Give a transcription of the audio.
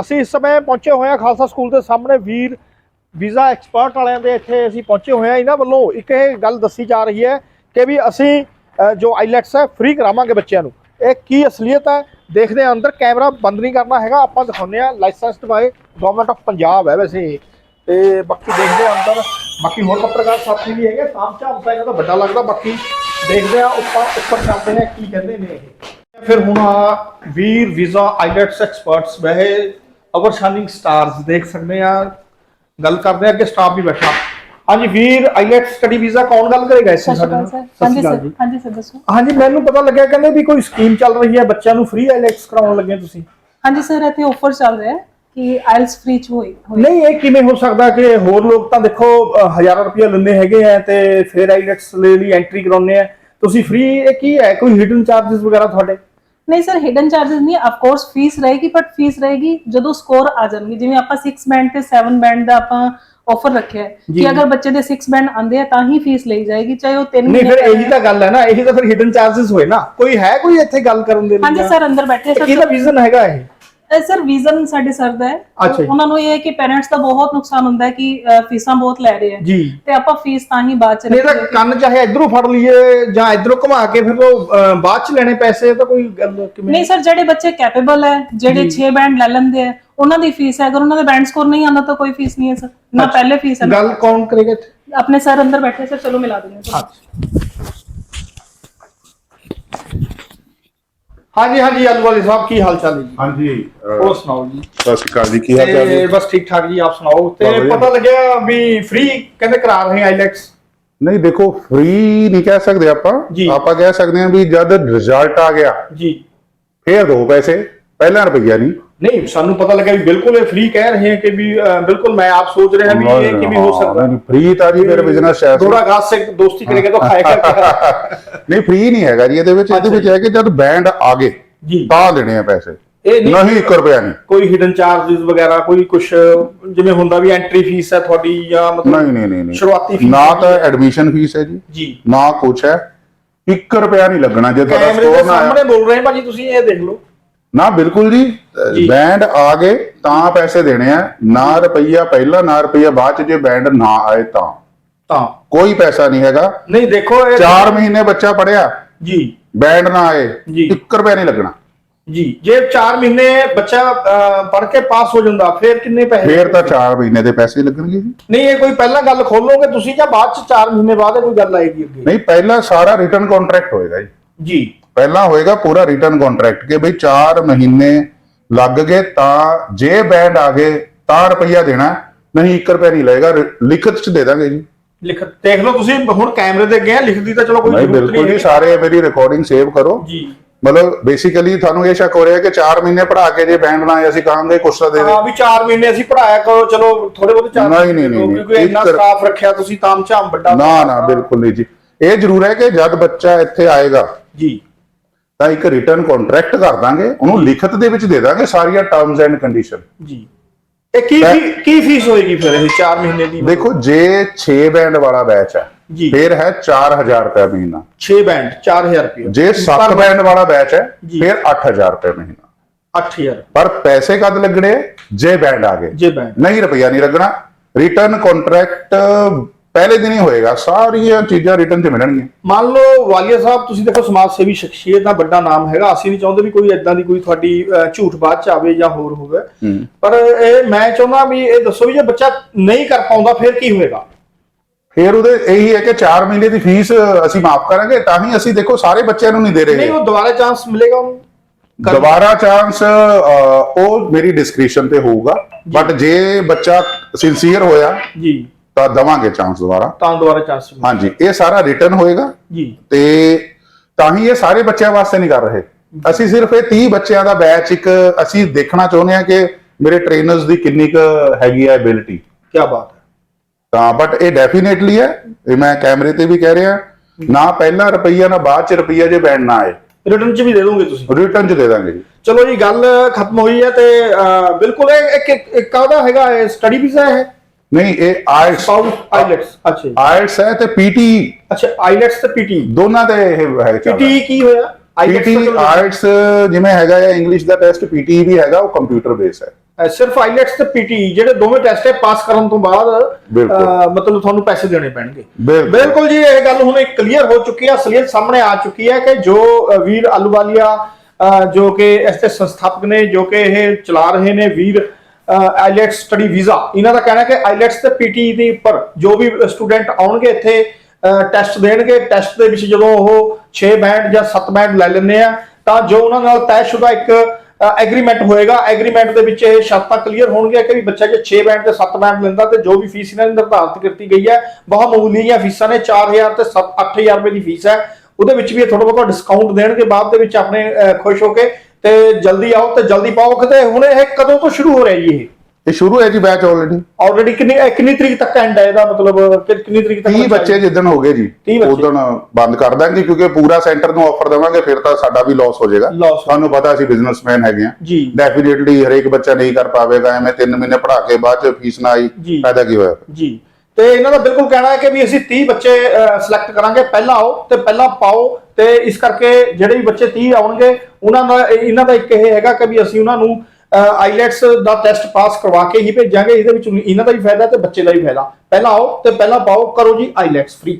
ਅਸੀਂ ਇਸ ਸਮੇਂ ਪਹੁੰਚੇ ਹੋਏ ਹਾਂ ਖਾਲਸਾ ਸਕੂਲ ਦੇ ਸਾਹਮਣੇ, ਵੀਰ ਵੀਜ਼ਾ ਐਕਸਪਰਟ ਵਾਲਿਆਂ ਦੇ ਇੱਥੇ ਅਸੀਂ ਪਹੁੰਚੇ ਹੋਏ ਹਾਂ। ਇਹਨਾਂ ਵੱਲੋਂ ਇੱਕ ਇਹ ਗੱਲ ਦੱਸੀ ਜਾ ਰਹੀ ਹੈ ਕਿ ਵੀ ਅਸੀਂ ਜੋ ਆਈਲੈਟਸ ਹੈ ਫ੍ਰੀ ਕਰਾਵਾਂਗੇ ਬੱਚਿਆਂ ਨੂੰ। ਇਹ ਕੀ ਅਸਲੀਅਤ ਹੈ? ਦੇਖਦੇ ਹਾਂ ਅੰਦਰ, ਕੈਮਰਾ ਬੰਦ ਨਹੀਂ ਕਰਨਾ ਹੈਗਾ। ਆਪਾਂ ਦਿਖਾਉਂਦੇ ਹਾਂ licensed by government of Punjab ਹੈ ਵੈਸੇ ਇਹ। ਤੇ ਬਾਕੀ ਦੇਖਦੇ ਹਾਂ ਅੰਦਰ। ਬਾਕੀ ਹੋਰ ਪੱਤਰਕਾਰ ਸਾਥੀ ਵੀ ਹੈਗੇ ਸਾਮ ਚਾਮ ਤਾਂ ਇਹਨਾਂ ਦਾ ਵੱਡਾ ਲੱਗਦਾ। ਬਾਕੀ ਦੇਖਦੇ ਹਾਂ ਉੱਪਰ ਉੱਪਰ ਚੱਲਦੇ ਹਾਂ ਕੀ ਕਹਿੰਦੇ ਨੇ ਇਹ। ਫਿਰ ਹੁਣ ਆ ਵੀਰ ਵੀਜ਼ਾ ਆਈਲੈਟਸ ਐਕਸਪਰਟਸ ਵਹਿ ਅਵਰ ਸ਼ਾਈਨਿੰਗ ਸਟਾਰਸ ਦੇਖ ਸਕਦੇ ਆ ਗੱਲ ਕਰਦੇ ਆ ਅੱਗੇ ਸਟਾਫ ਵੀ ਬੈਠਾ। ਹਾਂਜੀ ਵੀਰ ਆਈਲੈਟਸ ਸਟੱਡੀ ਵੀਜ਼ਾ ਕੌਣ ਗੱਲ ਕਰੇਗਾ ਇਸ ਅਕਾਲ ਸਰ। ਹਾਂਜੀ ਸਰ ਹਾਂਜੀ ਸਰ ਦੱਸੋ। ਹਾਂਜੀ ਮੈਨੂੰ ਪਤਾ ਲੱਗਿਆ ਕਹਿੰਦੇ ਵੀ ਕੋਈ ਸਕੀਮ ਚੱਲ ਰਹੀ ਹੈ ਬੱਚਿਆਂ ਨੂੰ ਫ੍ਰੀ ਆਈਲੈਟਸ ਕਰਾਉਣ ਲੱਗੇ ਤੁਸੀਂ। ਹਾਂਜੀ ਸਰ ਇੱਥੇ ਆਫਰ ਚੱਲ ਰਿਹਾ ਹੈ ਕਿ ਆਇਲਸ ਫ੍ਰੀ ਚ ਹੋਈ ਨਹੀਂ ਇਹ ਕਿਵੇਂ ਹੋ ਸਕਦਾ ਕਿ ਹੋਰ ਲੋਕ ਤਾਂ ਦੇਖੋ ਹਜ਼ਾਰਾਂ ਰੁਪਏ ਲੈਂਦੇ ਹੈਗੇ ਆ ਤੇ ਫਿਰ ਆਈਲੈਟਸ ਲਈ ਲਈ ਐਂਟਰੀ ਕਰਾਉਂਦੇ ਆ। ਤੁਸੀਂ ਫ੍ਰੀ ਇਹ ਕੀ ਹੈ? ਕੋਈ ਹਿਡਨ ਚਾਰजेस ਵਗੈਰਾ ਤੁਹਾਡੇ? ਨਹੀਂ ਸਰ ਹਿਡਨ ਚਾਰजेस ਨਹੀਂ ਆਫ ਕੋਰਸ ਫੀਸ ਰਹੇਗੀ ਬਟ ਫੀਸ ਰਹੇਗੀ ਜਦੋਂ ਸਕੋਰ ਆ ਜਾਣਗੇ। ਜਿਵੇਂ ਆਪਾਂ 6 ਬੈਂਡ ਤੇ 7 ਬੈਂਡ ਦਾ ਆਪਾਂ ਆਫਰ ਰੱਖਿਆ ਹੈ। ਕਿ ਅਗਰ ਬੱਚੇ ਦੇ 6 ਬੈਂਡ ਆਂਦੇ ਆ ਤਾਂ ਹੀ ਫੀਸ ਲਈ ਜਾਏਗੀ ਚਾਹੇ ਉਹ 3 ਨਹੀਂ ਫਿਰ ਇਹੀ ਤਾਂ ਗੱਲ ਹੈ ਨਾ ਇਹੀ ਤਾਂ ਫਿਰ ਹਿਡਨ ਚਾਰजेस ਹੋਏ ਨਾ। ਕੋਈ ਹੈ ਕੋਈ ਇੱਥੇ ਗੱਲ ਕਰਨ ਦੇ ਲਈ ਹਾਂਜੀ ਸਰ ਅੰਦਰ ਬੈਠੇ ਸਰ ਇਹਦਾ ਰੀਜ਼ਨ ਹੈਗਾ ਇਹ। ਸਰ ਰੀਜ਼ਨ ਸਾਡੇ ਸਰ ਦਾ ਹੈ। ਉਹਨਾਂ ਨੂੰ ਇਹ ਹੈ ਕਿ ਪੇਰੈਂਟਸ ਦਾ ਬਹੁਤ ਨੁਕਸਾਨ ਹੁੰਦਾ ਹੈ ਕਿ ਫੀਸਾਂ ਬਹੁਤ ਲੈ ਰਹੇ ਆ ਤੇ ਆਪਾਂ ਫੀਸ ਤਾਂ ਹੀ ਬਾਅਦ ਚ ਨਹੀਂ ਤਾਂ। ਕੰਨ ਚਾਹੇ ਇਧਰੋਂ ਫੜ ਲਈਏ ਜਾਂ ਇਧਰੋਂ ਘੁਮਾ ਕੇ ਫਿਰ ਉਹ ਬਾਅਦ ਚ ਲੈਣੇ ਪੈਸੇ ਤਾਂ ਕੋਈ ਗੱਲ ਕਿਵੇਂ? ਨਹੀਂ ਸਰ ਜਿਹੜੇ ਬੱਚੇ ਕੈਪੇਬਲ ਹੈ ਜਿਹੜੇ 6 ਬੈਂਡ ਲੈ ਲੈਂਦੇ ਆ ਉਹਨਾਂ ਦੀ ਫੀਸ ਹੈ। ਅਗਰ ਉਹਨਾਂ ਦਾ ਬੈਂਡ ਸਕੋਰ ਨਹੀਂ ਆਉਂਦਾ ਤਾਂ ਕੋਈ ਫੀਸ ਨਹੀਂ ਹੈ ਸਰ। ਨਾ ਪਹਿਲੇ ਫੀਸ ਹੈ ਗੱਲ ਕੌਣ ਕਰੇਗਾ ਆਪਣੇ ਸਰ ਅੰਦਰ ਬੈਠੇ ਸਰ ਚਲੋ ਮਿਲਾ ਦਿੰਦੇ ਹਾਂ। ਹਾਂਜੀ ਹਾਂਜੀ ਆਲੂ ਵਾਲੀ ਸਾਹਿਬ ਕੀ ਹਾਲ ਚਾਲ ਹੈ ਜੀ? ਹਾਂਜੀ। ਅਹ, ਹੋਰ ਸੁਣਾਓ ਜੀ? ਸਤਿ ਸ਼੍ਰੀ ਅਕਾਲ ਜੀ ਕੀ ਹਾਲ ਚਾਲ ਤੇ ਜੀ ਬਸ ਠੀਕ ਠਾਕ ਜੀ ਆਪ ਸੁਣਾਓ? ਤੇ ਵਧੀਆ। ਪਤਾ ਲੱਗਿਆ ਵੀ ਫ੍ਰੀ ਕਹਿੰਦੇ ਕਰਾ ਰਹੇ ਆਈਲੈਟਸ ਨਹੀਂ ਦੇਖੋ ਫ੍ਰੀ ਨਹੀਂ ਕਹਿ ਸਕਦੇ ਆਪਾਂ। ਜੀ। ਆਪਾਂ ਕਹਿ ਸਕਦੇ ਹਾਂ ਵੀ ਜਦ ਰਿਜ਼ਲਟ ਆ ਗਿਆ ਜੀ। ਫੇਰ ਦੋ ਪੈਸੇ ਪਹਿਲਾਂ ਰੁਪਈਆ ਨਹੀਂ। ਨਹੀਂ ਸਾਨੂੰ ਪਤਾ ਲੱਗਿਆ ਵੀ ਬਿਲਕੁਲ ਇਹ ਫ੍ਰੀ ਕਹਿ ਰਹੇ ਹੈ ਕਿ ਵੀ ਅ, ਬਿਲਕੁਲ ਮੈਂ ਆਪ ਸੋਚ ਰਿਹਾ ਵੀ ਇਹ ਕਿਵੇਂ ਹੋ ਸਕਦਾ। ਫ੍ਰੀ ਤਾਂ ਜੀ ਫਿਰ ਬਿਜ਼ਨਸ ਹੈ ਥੋੜਾ ਘਾਸ ਸੇ ਦੋਸਤੀ ਕਰੇਗਾ ਤਾਂ ਖਾਏਗਾ ਨਹੀਂ ਫ੍ਰੀ ਨਹੀਂ ਹੈਗਾ ਜੀ ਇਹਦੇ ਵਿੱਚ ਇਹਦੇ ਵਿੱਚ ਹੈ ਕਿ ਜਦ ਬੈਂਡ ਆ ਗਏ ਜੀ। ਤਾਂ ਦੇਣੇ ਆ ਪੈਸੇ। ਇਹ ਨਹੀਂ ਨਹੀਂ 1 ਰੁਪਿਆ ਨਹੀਂ। ਕੋਈ ਹਿਡਨ ਚਾਰजेस ਵਗੈਰਾ ਕੋਈ ਕੁਝ ਜਿਵੇਂ ਹੁੰਦਾ ਵੀ ਐਂਟਰੀ ਫੀਸ ਹੈ ਤੁਹਾਡੀ ਜਾਂ ਮਤਲਬ ਨਹੀਂ ਨਹੀਂ ਨਹੀਂ ਸ਼ੁਰੂਆਤੀ ਫੀਸ ਨਾ ਤਾਂ ਐਡਮਿਸ਼ਨ ਫੀਸ ਹੈ ਜੀ। ਜੀ। ਨਾ ਕੁਛ ਹੈ। 1 ਰੁਪਿਆ ਨਹੀਂ ਲੱਗਣਾ ਜੇ ਤੁਹਾਡਾ ਸਕੋਰ ਨਾ ਸਾਹਮਣੇ ਬੋਲ ਰਹੇ ਭਾਜੀ ਤੁਸੀਂ ਇਹ ਦੇਖ ਲਓ। ਨਾ ਬਿਲਕੁਲ ਜੀ। ਬੈਂਡ ਆ ਗਏ ਤਾਂ ਪੈਸੇ ਦੇਣੇ ਆ। ਨਾ ਰੁਪਈਆ ਪਹਿਲਾਂ ਨਾ ਰੁਪਈਆ ਬਾਅਦ ਚ ਜੇ ਬੈਂਡ ਨਾ ਆਏ ਤਾਂ। ਤਾਂ। ਕੋਈ ਪੈਸਾ ਨਹੀਂ ਹੈਗਾ। ਨਹੀਂ ਦੇਖੋ ਇਹ 4 ਮਹੀਨੇ ਬੱਚਾ ਪੜਿਆ ਜੀ। ਬੈਂਡ ਨਾ ਆਏ ਜੀ। 1 ਰੁਪਿਆ ਨਹੀਂ ਲੱਗਣਾ। ਜੀ ਜੇ 4 ਮਹੀਨੇ ਬੱਚਾ ਪੜ ਕੇ ਪਾਸ ਹੋ ਜਾਂਦਾ ਫਿਰ ਕਿੰਨੇ ਪੈਸੇ ਫੇਰ ਤਾਂ 4 ਮਹੀਨੇ ਦੇ ਪੈਸੇ ਲੱਗਣਗੇ ਜੀ। ਨਹੀਂ ਇਹ ਕੋਈ ਪਹਿਲਾਂ ਗੱਲ ਖੋਲੋਗੇ ਤੁਸੀਂ ਜਾਂ ਬਾਅਦ ਚ 4 ਮਹੀਨੇ ਬਾਅਦ ਇਹ ਕੋਈ ਗੱਲ ਆਏਗੀ ਅੱਗੇ? ਨਹੀਂ ਪਹਿਲਾਂ ਸਾਰਾ ਰਿਟਰਨ ਕੰਟਰੈਕਟ ਹੋਏਗਾ ਜੀ। ਜੀ। ਪਹਿਲਾਂ ਹੋਏਗਾ ਪੂਰਾ ਰਿਟਰਨ ਕੰਟਰੈਕਟ ਕਿ ਬਈ 4 ਮਹੀਨੇ ਲੱਗ ਗਏ ਤਾਂ ਜੇ ਬੈਂਡ ਆ ਗਏ ਤਾਂ ਰੁਪਈਆ ਦੇਣਾ ਨਹੀਂ 1 ਰੁਪਿਆ ਨਹੀਂ ਲੱਗੇਗਾ ਰ- ਲਿਖਤ ਚ ਦੇ ਦਾਂਗੇ ਜੀ। ਲਿਖ ਦੇਖ ਲਓ ਤੁਸੀਂ ਹੁਣ ਕੈਮਰੇ ਦੇ ਅੱਗੇ ਆ ਲਿਖਦੀ ਤਾਂ ਚਲੋ ਕੋਈ ਨਹੀਂ ਜ਼ਰੂਰਤ ਬਿਲਕੁਲ ਨਹੀਂ ਜੀ ਸਾਰੇ ਮੇਰੀ ਰਿਕਾਰਡਿੰਗ ਸੇਵ ਕਰੋ। ਜੀ। ਮਤਲਬ ਬੇਸਿਕਲੀ ਤੁਹਾਨੂੰ ਇਹ ਸ਼ੱਕ ਹੋ ਰਿਹਾ ਕਿ 4 ਮਹੀਨੇ ਪੜਾ ਕੇ ਜੇ ਬੈਂਡ ਆਏ ਅਸੀਂ ਕਹਾਂਗੇ ਕੁਛ ਤਾਂ ਦੇ ਦੇ। ਹਾਂ ਵੀ 4 ਮਹੀਨੇ ਅਸੀਂ ਪੜਾਇਆ ਕਰੋ ਚਲੋ ਥੋੜੇ ਬਹੁਤ ਚਾਰ ਨਹੀਂ, ਨਹੀਂ, ਨਹੀਂ, ਕਿਉਂਕਿ। ਇੰਨਾ ਸਟਾਫ ਰੱਖਿਆ ਤੁਸੀਂ ਤਾਮ ਝਾਮ ਵੱਡਾ ਨਾ ਨਾ ਬਿਲਕੁਲ ਨਹੀਂ ਜੀ। ਇਹ ਜ਼ਰੂਰ ਹੈ ਕਿ ਜਦ ਬੱਚਾ ਇੱਥੇ ਆਏਗਾ ਜੀ। ਤਾਂ ਇੱਕ ਰਿਟਰਨ ਕੰਟਰੈਕਟ ਕਰ ਦਾਂਗੇ ਉਹਨੂੰ ਲਿਖਤ ਦੇ ਵਿੱਚ ਦੇ ਦਾਂਗੇ ਸਾਰੀਆਂ ਟਰਮਸ ਐਂਡ ਕੰਡੀਸ਼ਨ ਜੀ। ਇਹ ਕੀ ਕੀ ਫੀਸ ਹੋਏਗੀ ਫਿਰ ਇਹ 4 ਮਹੀਨੇ ਦੀ? ਦੇਖੋ ਜੇ 6 ਬੈਂਡ ਵਾਲਾ ਬੈਚ ਹੈ ਜੀ। ਫਿਰ ਹੈ 4000 ਰੁਪਏ ਮਹੀਨਾ। 6 ਬੈਂਡ 4000 ਰੁਪਏ। ਜੇ 7 ਬੈਂਡ ਵਾਲਾ ਬੈਚ ਹੈ। ਫਿਰ 8000 ਰੁਪਏ ਮਹੀਨਾ। 8000 ਪਰ ਪੈਸੇ ਕਦ ਲੱਗਣੇ? ਜੇ ਬੈਂਡ ਆ ਗਏ। ਜੇ ਬੈਂਡ ਨਹੀਂ ਰੁਪਈਆ ਨਹੀਂ ਲੱਗਣਾ। ਰਿਟਰਨ ਕੰਟਰੈਕਟ ਪਹਿਲੇ ਦਿਨ ਹੀ ਹੋਏਗਾ ਸਾਰੀਆਂ ਚੀਜ਼ਾਂ ਰਿਟਰਨ 'ਚ ਮਿਲਣਗੀਆਂ। ਮੰਨ ਲਓ ਵਾਲੀਆ ਸਾਹਿਬ ਤੁਸੀਂ ਦੇਖੋ ਸਮਾਜ ਸੇਵੀ ਸ਼ਖਸੀਅਤ ਦਾ ਵੱਡਾ ਨਾਮ ਹੈਗਾ। ਅਸੀਂ ਨਹੀਂ ਚਾਹੁੰਦੇ ਵੀ ਕੋਈ ਇਦਾਂ ਦੀ ਕੋਈ ਤੁਹਾਡੀ ਝੂਠ ਬਾਤ ਚ ਆਵੇ ਜਾਂ ਹੋਰ ਹੋਵੇ। ਪਰ ਇਹ ਮੈਂ ਚਾਹੁੰਦਾ ਵੀ ਇਹ ਦੱਸੋ ਵੀ ਜੇ ਬੱਚਾ ਨਹੀਂ ਕਰ ਪਾਉਂਦਾ ਫਿਰ ਕੀ ਹੋਏਗਾ? ਫਿਰ ਉਹਦੇ ਇਹੀ ਹੈ ਕਿ 4 ਮਹੀਨੇ ਦੀ ਫੀਸ ਅਸੀਂ ਮਾਫ ਕਰਾਂਗੇ ਤਾਂ ਹੀ ਅਸੀਂ ਦੇਖੋ ਸਾਰੇ ਬੱਚਿਆਂ ਨੂੰ ਨਹੀਂ ਦੇ ਨਹੀਂ ਰਹੇ ਉਹ ਦੁਬਾਰਾ ਚਾਂਸ ਮਿਲੇਗਾ ਉਹਨੂੰ? ਦੁਬਾਰਾ ਚਾਂਸ ਉਹ ਮੇਰੀ ਡਿਸਕ੍ਰਿਪਸ਼ਨ ਤੇ ਹੋਊਗਾ। ਬਟ ਜੇ ਬੱਚਾ ਸਿੰਸੀਅਰ ਹੋਇਆ ਜੀ। ਤਾਂ ਦਵਾਂਗੇ ਚਾਂਸ ਦੁਬਾਰਾ। ਤਾਂ ਦੁਬਾਰਾ ਚਾਂਸ ਹਾਂਜੀ ਇਹ ਸਾਰਾ ਰਿਟਰਨ ਹੋਏਗਾ ਜੀ। ਤੇ ਤਾਂ ਹੀ ਇਹ ਸਾਰੇ ਬੱਚਿਆਂ ਵਾਸਤੇ ਨਹੀਂ ਕਰ ਰਹੇ। ਅਸੀਂ ਸਿਰਫ ਇਹ 30 ਬੱਚਿਆਂ ਦਾ ਬੈਚ ਇੱਕ ਅਸੀਂ ਦੇਖਣਾ ਚਾਹੁੰਦੇ ਹਾਂ ਕਿ ਮੇਰੇ ਟ੍ਰੇਨਰਸ ਦੀ ਕਿੰਨੀ ਕੁ ਹੈਗੀ ਹੈ ਐਬਿਲਿਟੀ ਕੀ ਬਾਤ ਹੈ। ਤਾਂ ਬਟ ਇਹ ਡੈਫੀਨੇਟਲੀ ਹੈ ਇਹ ਮੈਂ ਕੈਮਰੇ ਤੇ ਵੀ ਕਹਿ ਰਿਹਾ। ਨਾ ਪਹਿਲਾਂ ਰੁਪਈਆ ਨਾ ਬਾਅਦ ਚ ਰੁਪਈਆ ਜੇ ਬੈਂਡ ਨਾ ਆਏ। ਰਿਟਰਨ ਚ ਵੀ ਦੇ ਦੋਗੇ ਤੁਸੀਂ? ਰਿਟਰਨ ਚ ਦੇ ਦਾਂਗੇ ਜੀ। ਚਲੋ ਜੀ ਗੱਲ ਖਤਮ ਹੋਈ ਹੈ ਤੇ ਬਿਲਕੁਲ ਇੱਕ- ਇੱਕ ਕਾਹਦਾ ਹੈਗਾ ਸਟੱਡੀ ਵੀਜ਼ਾ ਹੈ। ਨਹੀਂ ਇਹ ਸਾਊਥ ਆਈਲੈਟਸ ਅੱਛਾ ਜੀ। ਹੈ ਤੇ ਪੀਟੀ ਅੱਛਾ ਆਈਲੈਟਸ ਤੇ ਪੀਟੀ ਦੋਨਾਂ ਦੇ ਇਹ ਹੈ ਚੱਲਦਾ ਪੀਟੀ ਕੀ ਹੋਇਆ IELTS ਪੀਟੀ ਤਾਂ ਚਲੋ- ਜਿਵੇਂ ਹੈਗਾ ਹੈ ਇੰਗਲਿਸ਼ ਦਾ ਟੈਸਟ ਪੀਟੀ ਵੀ ਹੈਗਾ ਉਹ ਕੰਪਿਊਟਰ ਬੇਸ ਹੈ ਅਹ ਸਿਰਫ ਆਈਲੈਟਸ ਤੇ ਪੀਟੀ ਜਿਹੜੇ ਦੋਵੇਂ ਟੈਸਟ ਹੈ ਪਾਸ ਕਰਨ ਤੋਂ ਬਾਅਦ ਬਿਲਕੁਲ। ਅਹ ਮਤਲਬ ਤੁਹਾਨੂੰ ਪੈਸੇ ਦੇਣੇ ਪੈਣਗੇ ਬਿਲਕੁਲ। ਬਿਲਕੁਲ ਜੀ ਇਹ ਗੱਲ ਹੁਣ ਕਲੀਅਰ ਹੋ ਚੁੱਕੀ ਹੈ ਅਸਲੀਅਤ ਸਾਹਮਣੇ ਆ ਚੁੱਕੀ ਹੈ ਕਿ ਜੋ ਅਹ, ਵੀਰ ਆਲੂਵਾਲੀਆ ਅਹ, ਜੋ ਕਿ ਇਸ ਦੇ ਸੰਸਥਾਪਕ ਨੇ ਜੋ ਕਿ ਇਹ ਚਲਾ ਰਹੇ ਨੇ ਵੀਰ ਆਈਲੈਟਸ ਸਟੱਡੀ ਵੀਜ਼ਾ ਇਹਨਾਂ ਦਾ ਕਹਿਣਾ ਕਿ ਆਈਲੈਟਸ ਤੇ ਪੀਟੀ ਦੇ ਉੱਪਰ ਜੋ ਵੀ ਸਟੂਡੈਂਟ ਆਉਣਗੇ ਇੱਥੇ ਟੈਸਟ ਦੇਣਗੇ। ਟੈਸਟ ਦੇ ਵਿੱਚ ਜਦੋਂ ਉਹ 6 ਬੈਂਡ ਜਾਂ 7 ਬੈਂਡ ਲੈ ਲੈਂਦੇ ਆ, ਤਾਂ ਜੋ ਉਹਨਾਂ ਨਾਲ ਤੈਅਸ਼ੁਦਾ ਇੱਕ ਐਗਰੀਮੈਂਟ ਹੋਏਗਾ। ਐਗਰੀਮੈਂਟ ਦੇ ਵਿੱਚ ਇਹ ਸ਼ਰਤਾਂ ਕਲੀਅਰ ਹੋਣਗੀਆਂ ਕਿ ਵੀ ਬੱਚਾ ਜੇ 6 ਬੈਂਡ ਤੇ 7 ਬੈਂਡ ਲੈਂਦਾ ਤੇ ਜੋ ਵੀ ਫੀਸ ਇਹਨਾਂ ਨੇ ਨਿਰਧਾਰਤ ਕੀਤੀ ਗਈ ਹੈ, ਬਹੁਤ ਮਾਮੂਲੀ ਜਿਹੀਆਂ ਫੀਸਾਂ ਨੇ 4000 ਤੇ 7 8000 ਰੁਪਏ ਦੀ ਫੀਸ ਹੈ। ਉਹਦੇ ਵਿੱਚ ਵੀ ਇਹ ਥੋੜਾ ਬਹੁਤਾ ਡਿਸਕਾਊਂਟ ਦੇਣਗੇ। ਬਾਅਦ ਦੇ ਵਿੱਚ ਆਪਣੇ ਖੁਸ਼ ਹੋ ਕੇ ਤੇ ਜਲਦੀ ਆਓ ਤੇ ਜਲਦੀ ਪਾਓ ਕਿਤੇ ਹੁਣ ਇਹ ਕਦੋਂ ਤੋਂ ਸ਼ੁਰੂ ਹੋ ਰਿਹਾ ਜੀ ਇਹ? ਇਹ ਸ਼ੁਰੂ ਹੈ ਜੀ ਬੈਚ ਆਲਰੇਡੀ ਆਲਰੇਡੀ ਕਿੰਨੀ ਇਹ ਕਿੰਨੀ ਤਰੀਕ ਤੱਕ ਐਂਡ ਹੈ ਇਹਦਾ ਮਤਲਬ ਕਿ ਕਿੰਨੀ ਤਰੀਕ ਤੱਕ 30 ਬੱਚੇ ਜਿੱਦਣ ਹੋ ਗਏ ਜੀ 30 ਬੱਚੇ। ਉਦੋਂ ਬੰਦ ਕਰ ਦਾਂਗੇ ਕਿਉਂਕਿ ਪੂਰਾ ਸੈਂਟਰ ਨੂੰ ਆਫਰ ਦੇਵਾਂਗੇ ਫਿਰ ਤਾਂ ਸਾਡਾ ਵੀ ਲਾਸ ਹੋ ਜਾਏਗਾ। Loss ਹੋ- ਤੁਹਾਨੂੰ ਪਤਾ ਅਸੀਂ ਬਿਜ਼ਨਸਮੈਨ ਹੈਗੇ ਆ ਜੀ। ਡੈਫੀਨਿਟਲੀ ਹਰੇਕ ਬੱਚਾ ਨਹੀਂ ਕਰ ਪਾਵੇਗਾ ਐਵੇਂ 3 ਮਹੀਨੇ ਪੜ੍ਹਾ ਕੇ ਬਾਅਦ ਚ ਫੀਸ ਨਾ ਆਈ ਜੀ। ਫਾਇਦਾ ਕੀ ਹੋਇਆ? ਜੀ। ਤੇ ਇਹਨਾਂ ਦਾ ਬਿਲਕੁਲ ਕਹਿਣਾ ਹੈ ਕਿ ਵੀ ਅਸੀਂ 30 ਬੱਚੇ ਸਿਲੈਕਟ ਕਰਾਂਗੇ। ਪਹਿਲਾਂ ਆਓ ਤੇ ਪਹਿਲਾਂ ਪਾਓ ਤੇ ਇਸ ਕਰਕੇ ਜਿਹੜੇ ਵੀ ਬੱਚੇ 30 ਆਉਣਗੇ, ਉਹਨਾਂ ਦਾ ਇਹਨਾਂ ਦਾ ਇੱਕ ਇਹ ਹੈਗਾ ਕਿ ਵੀ ਅਸੀਂ ਉਹਨਾਂ ਨੂੰ ਆਈਲੈਟਸ ਦਾ ਟੈਸਟ ਪਾਸ ਕਰਵਾ ਕੇ ਹੀ ਭੇਜਾਂਗੇ। ਇਹਦੇ ਵਿੱਚ ਇਹਨਾਂ ਦਾ ਵੀ ਫਾਇਦਾ ਤੇ ਬੱਚੇ ਦਾ ਵੀ ਫਾਇਦਾ। ਪਹਿਲਾਂ ਆਓ ਤੇ ਪਹਿਲਾਂ ਪਾਓ, ਕਰੋ ਜੀ ਆਈਲੈਟਸ ਫ੍ਰੀ